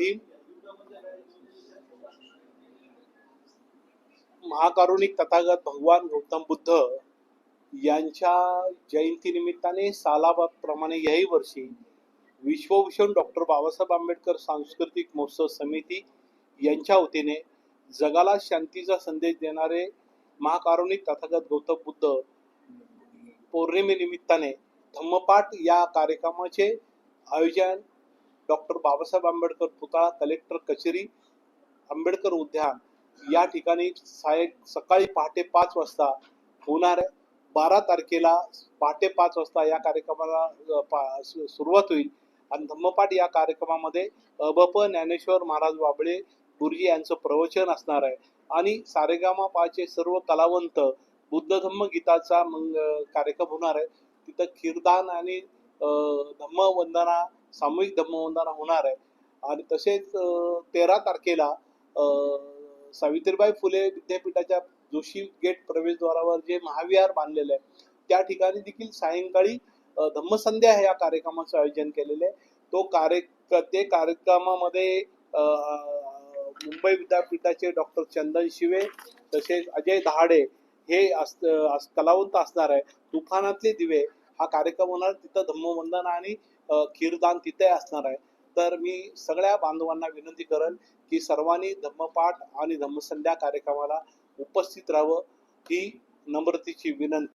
प्रेम महाकारुणिक तथागत भगवान गौतम बुद्ध यांच्या जयंती निमित्ताने सालाबाद प्रमाणे याही वर्षी विश्वभूषण डॉक्टर बाबासाहेब आंबेडकर सांस्कृतिक महोत्सव समिती यांच्या वतीने जगाला शांतीचा संदेश देणारे महाकारुणिक तथागत गौतम बुद्ध पौर्णिमेनिमित्ताने धम्मपाठ या कार्यक्रमाचे आयोजन डॉक्टर बाबासाहेब आंबेडकर पुतळा कलेक्टर कचेरी आंबेडकर उद्यान या ठिकाणी साय सकाळी पहाटे पाच वाजता होणार आहे. बारा तारखेला पहाटे पाच वाजता या कार्यक्रमाला पा- सुरुवात होईल. आणि धम्मपाठ या कार्यक्रमामध्ये अबप ज्ञानेश्वर महाराज बाबळे गुरुजी यांचं प्रवचन असणार आहे. आणि सारेगामा पाचे सर्व कलावंत बुद्ध धम्म गीताचा मंग कार्यक्रम होणार आहे. तिथं खीरदान आणि धम्मवंदना सामूहिक धम्मवंदना होणार आहे. आणि तसेच तेरा तारखेला सावित्रीबाई फुले विद्यापीठाच्या जोशी गेट प्रवेशद्वारावर जे महाविहार बांधलेलं आहे त्या ठिकाणी देखील सायंकाळी धम्मसंध्या या कार्यक्रमाचं आयोजन केलेलं आहे. तो कार्य ते कार्यक्रमामध्ये मुंबई विद्यापीठाचे डॉक्टर चंदन शिवे तसेच अजय दहाडे हे अस अस- कलावंत असणार आहे. तुफानातले दिवे हा कार्यक्रम होणार तिथं धम्मवंदन आणि खीरदान तिथे असणार आहे. तर मी सगळ्या बांधवांना विनंती करेन की सर्वांनी धम्मपाठ आणि धम्मसंध्या कार्यक्रमाला उपस्थित राहावं ही नम्रतेची विनंती.